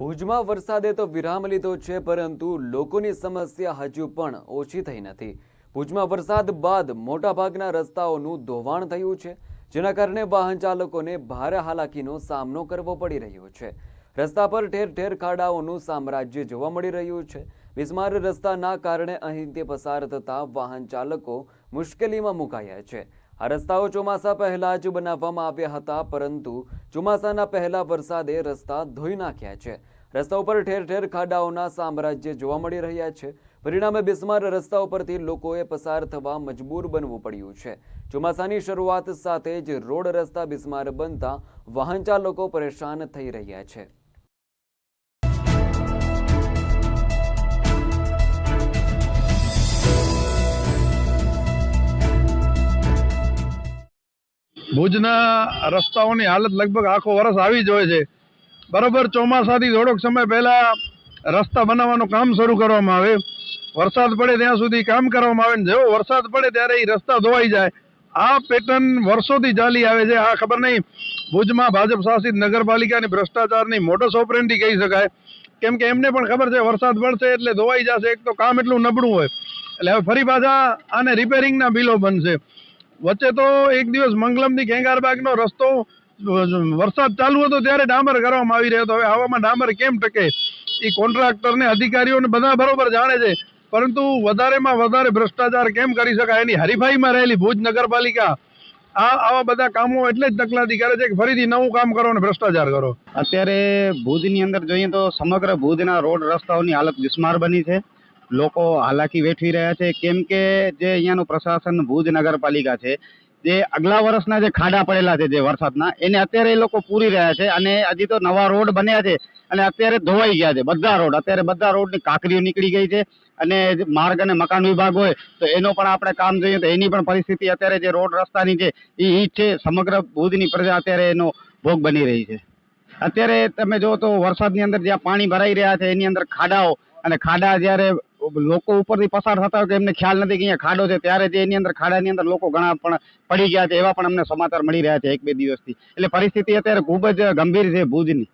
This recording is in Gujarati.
ભુજમાં વરસાદે તો વિરામ લીધો છે, પરંતુ લોકોની સમસ્યા હજુ પણ ઓછી થઈ નથી. ભુજમાં વરસાદ બાદ મોટાભાગના રસ્તાઓનું ધોવાણ થયું છે, જેના કારણે વાહન ચાલકોને ભારે હાલાકીનો સામનો કરવો પડી રહ્યો છે. રસ્તા પર ઠેર ઠેર ખાડાઓનું સામ્રાજ્ય જોવા મળી રહ્યું છે. બિસ્માર રસ્તાના કારણે અહીંથી પસાર થતા વાહન ચાલકો મુશ્કેલીમાં મુકાયા છે. આ રસ્તાઓ ચોમાસા પહેલા જ બનાવવામાં આવ્યા હતા, પરંતુ ચોમાસાના પહેલા વરસાદે રસ્તા ધોઈ નાખ્યા છે. રસ્તા ઉપર ઠેર ઠેર ખાડાઓના સામ્રાજ્ય જોવા મળી રહ્યા છે. પરિણામે બિસ્માર રસ્તા ઉપરથી લોકોએ પસાર થવા મજબૂર બનવું પડ્યું છે. ચોમાસાની શરૂઆત સાથે જ રોડ રસ્તા બિસ્માર બનતા વાહન ચાલકો પરેશાન થઈ રહ્યા છે. ભુજના રસ્તાઓની હાલત લગભગ આખો વર્ષ આવી જ હોય છે. બરાબર, ચોમાસાથી થોડોક સમય પહેલાં રસ્તા બનાવવાનું કામ શરૂ કરવામાં આવે વરસાદ પડે ત્યાં સુધી કામ કરવામાં આવે ને જેવો વરસાદ પડે ત્યારે એ રસ્તા ધોવાઈ જાય. આ પેટર્ન વર્ષોથી ચાલી આવે છે. આ ખબર નહીં, ભુજમાં ભાજપ શાસિત નગરપાલિકાની ભ્રષ્ટાચારની મોટો ઓપરેન્ટી કહી શકાય. કેમ કે એમને પણ ખબર છે, વરસાદ પડશે એટલે ધોવાઈ જશે. એક તો કામ એટલું નબળું હોય. એટલે હવે ફરી પાછા આને રિપેરિંગના બિલો બનશે. વચ્ચે તો એક દિવસ મંગલમથી ખેંગારબાગનો રસ્તો, વરસાદ ચાલુ હતો ત્યારે ડામર કરવામાં આવી રહ્યો હતો. હવે આવામાં ડામર કેમ ટકે? એ કોન્ટ્રાક્ટરને, અધિકારીઓને બધા બરોબર જાણે છે. પરંતુ વધારેમાં વધારે ભ્રષ્ટાચાર કેમ કરી શકાય? એની હરીફાઈમાં રહેલી ભુજ નગરપાલિકા. આ, આવા બધા કામો એટલે જ તકલાદી કરે છે કે ફરીથી નવું કામ કરો અને ભ્રષ્ટાચાર કરો. અત્યારે ભુજની અંદર જોઈએ તો સમગ્ર ભુજના રોડ રસ્તાઓની હાલત બિસ્માર બની છે. લોકો હાલાકી વેઠવી રહ્યા છે. કેમ કે જે અહીંયાનું પ્રશાસન ભુજ નગરપાલિકા છે, જે આગલા વર્ષના જે ખાડા પડેલા છે જે વરસાદના, એને અત્યારે એ લોકો પૂરી રહ્યા છે અને હજી તો નવા રોડ બન્યા છે અને અત્યારે ધોવાઈ ગયા છે બધા રોડ. અત્યારે બધા રોડની કાંકરીઓ નીકળી ગઈ છે અને માર્ગ અને મકાન વિભાગ હોય તો એનો પણ આપણે કામ જોઈએ તો એની પણ પરિસ્થિતિ અત્યારે જે રોડ રસ્તાની છે એ ઈ છે, સમગ્ર ભુજની પ્રજા અત્યારે એનો ભોગ બની રહી છે. અત્યારે તમે જો તો વરસાદની અંદર જ્યાં પાણી ભરાઈ રહ્યા છે, એની અંદર ખાડાઓ અને ખાડા જ્યારે લોકો ઉપરથી પસાર થતા હોય કે એમને ખ્યાલ નથી કે અહીંયા ખાડો છે. ત્યારે જે એની અંદર ખાડાની અંદર લોકો ઘણા પણ પડી ગયા છે. એવા પણ અમને સમાચાર મળી રહ્યા છે એક બે દિવસથી. એટલે પરિસ્થિતિ અત્યારે ખૂબ જ ગંભીર છે ભુજની.